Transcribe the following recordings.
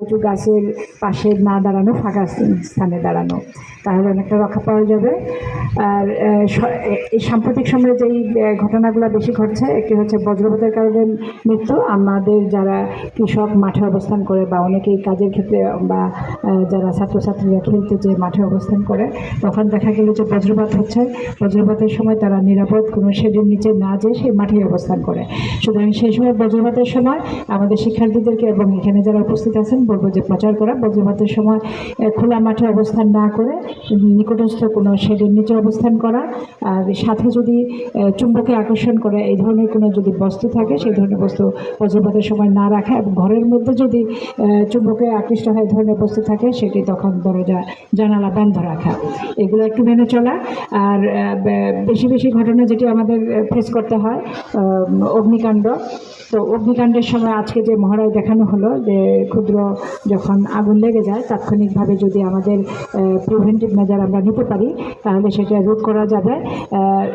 উঁচু গাছের পাশে না দাঁড়ানো, ফাঁকা স্থানে দাঁড়ানো, তাহলে অনেকটা রক্ষা পাওয়া যাবে। আর এই সাম্প্রতিক সময়ে যেই ঘটনাগুলো বেশি ঘটছে, একটি হচ্ছে বজ্রপাতের কারণে মৃত্যু। আমাদের যারা কৃষক, মাঠে অবস্থান করে বা অনেকেই কাজের ক্ষেত্রে বা যারা ছাত্রছাত্রীরা খেলতে যে মাঠে অবস্থান করে, তখন দেখা গেল যে বজ্রপাত হচ্ছে। বজ্রপাতের সময় তারা নিরাপদ, কোনো শেডের নিচে না যেয়ে সেই মাঠেই অবস্থান করে। সুতরাং সেই সময় বজ্রপাতের সময় আমাদের শিক্ষার্থীদেরকে এবং এখানে যারা উপস্থিত আছেন বলব যে প্রচার করা, বজ্রপাতের সময় খোলা মাঠে অবস্থান না করে নিকটস্থ কোনো শেডের নিচে অবস্থান করা, আর সাথে যদি চুম্বকে আকর্ষণ করে, এই ধরনের কোনো যদি বস্তু থাকে, সেই ধরনের বস্তু বজ্রপাতের সময় না রাখা এবং ঘরের মধ্যে যদি চুম্বকে আকৃষ্ট হয়, এই ধরনের বস্তু থাকে, সেটি তখন দরজা, জানালা বন্ধ রাখা। এগুলো একটু মেনে চলা, আর বেশি বেশি ঘটনা যেটি আমাদের ফেস করতে হয় অগ্নিকাণ্ড তো অগ্নিকাণ্ডের সময় আজকে যে মহড়ায় দেখানো হলো যে ক্ষুদ্র যখন আগুন লেগে যায়, তাৎক্ষণিকভাবে যদি আমাদের প্রিভেন্টিভ মেজার আমরা নিতে পারি, তাহলে সেটা রোধ করা যাবে।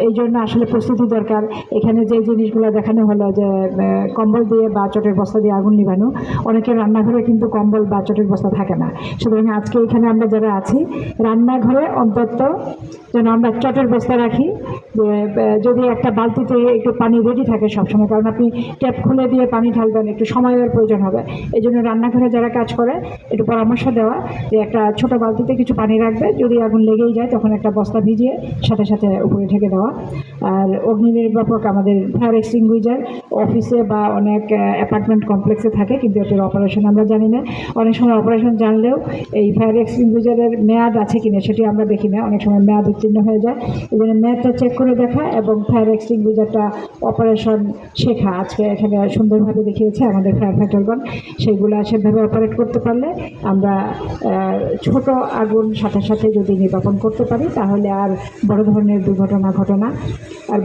এই জন্য আসলে প্রস্তুতি দরকার। এখানে যে জিনিসগুলো দেখানো হলো যে কম্বল দিয়ে বা চটের বস্তা দিয়ে আগুন নিবানো অনেকের রান্নাঘরে কিন্তু কম্বল বা চটের বস্তা থাকে না। সুতরাং আজকে এখানে আমরা যারা আছি, রান্নাঘরে অন্তত যেন আমরা চটের বস্তা রাখি, যে যদি একটা বালতিতে একটু পানি রেডি থাকে সবসময়, কারণ আপনি ট্যাপ খুলে দিয়ে পানি ঢালবেন, একটু সময়ের প্রয়োজন হবে। এই জন্য রান্নাঘরে যারা কাজ করে, একটু পরামর্শ দেওয়া যে একটা ছোট বালতিতে কিছু পানি রাখবে, যদি আগুন লেগেই যায়, তখন একটা বস্তা ভিজিয়ে সাথে সাথে উপরে ঢেকে দেওয়া। আর অগ্নি নির্বাপক আমাদের ফায়ার এক্সটিংগুইজার অফিসে বা অনেক অ্যাপার্টমেন্ট কমপ্লেক্সে থাকে, কিন্তু এটার অপারেশন আমরা জানি না। অনেক সময় অপারেশন জানলেও এই ফায়ার এক্সটিংগুইজারের মেয়াদ আছে কিনা সেটি আমরা দেখি না। অনেক সময় মেয়াদ উত্তীর্ণ হয়ে যায়। এই জন্য মেয়াদটা চেক করে দেখা এবং ফায়ার এক্সটিংগুইজারটা অপারেশন শেখা। আজকে এখানে সুন্দরভাবে দেখিয়েছে আমাদের ফায়ার ফাইটারগণ সেগুলো সেভাবে অপারেট করতে পারলে আমরা ছোট আগুন সাথে সাথে যদি নির্বাপন করতে পারি, তাহলে আর বড় ধরনের দুর্ঘটনা ঘটনা আর